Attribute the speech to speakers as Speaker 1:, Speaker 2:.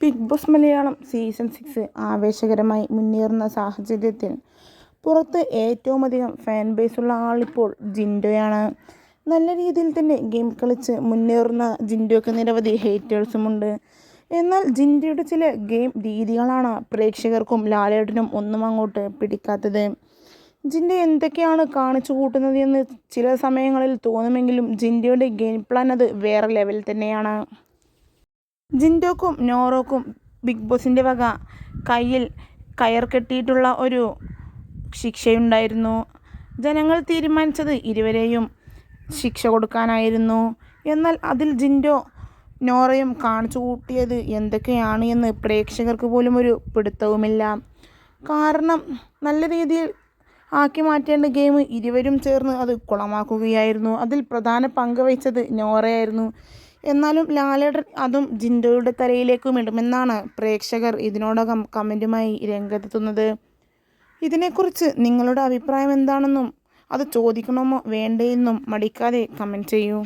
Speaker 1: Bigg Boss Malayalam season six ആവേശകരമായി മുന്നേറുന്ന സാഹചര്യത്തിൽ പുറത്ത് ഏറ്റവും അധികം ഫാൻ ബേസുള്ള ആളിപ്പോൾ ജിൻഡോയാണ്. നല്ല രീതിയിൽ തന്നെ ഗെയിം കളിച്ച് മുന്നേറുന്ന ജിൻഡോയ്ക്ക് നിരവധി ഹേറ്റേഴ്സുമുണ്ട് എന്നാൽ ജിൻഡോയുടെ ചില ഗെയിം രീതികളാണ് പ്രേക്ഷകർക്കും ലാലേട്ടനും ഒന്നും അങ്ങോട്ട് പിടിക്കാത്തത്. ജിൻഡോ എന്തൊക്കെയാണ് കാണിച്ചു കൂട്ടുന്നത് എന്ന് ചില സമയങ്ങളിൽ തോന്നുമെങ്കിലും ജിൻഡോയുടെ ഗെയിം പ്ലാൻ അത് വേറെ ലെവൽ തന്നെയാണ്. ജിൻഡോക്കും നോറോക്കും ബിഗ് ബോസിന്റെ വക കയ്യിൽ കയർ കെട്ടിയിട്ടുള്ള ഒരു ശിക്ഷയുണ്ടായിരുന്നു. ജനങ്ങൾ തീരുമാനിച്ചത് ഇരുവരെയും ശിക്ഷ കൊടുക്കാനായിരുന്നു. എന്നാൽ അതിൽ ജിൻഡോ നോറയും കാണിച്ചു കൂട്ടിയത് എന്തൊക്കെയാണ് എന്ന് പ്രേക്ഷകർക്ക് പോലും ഒരു പിടുത്തവുമില്ല. കാരണം നല്ല രീതിയിൽ ആക്കി മാറ്റേണ്ട ഗെയിം ഇരുവരും ചേർന്ന് അത് കുളമാക്കുകയായിരുന്നു. അതിൽ പ്രധാന പങ്ക് വഹിച്ചത് നോറയായിരുന്നു. എന്നാലും ലാലേട്ടൻ അതും ജിൻഡോയുടെ തലയിലേക്കും ഇടുമെന്നാണ് പ്രേക്ഷകർ ഇതിനോടകം കമന്റുമായി രംഗത്തെത്തുന്നത്. ഇതിനെക്കുറിച്ച് നിങ്ങളുടെ അഭിപ്രായം എന്താണെന്നും അത് ചോദിക്കണമോ വേണ്ടയെന്നും മടിക്കാതെ കമന്റ് ചെയ്യൂ.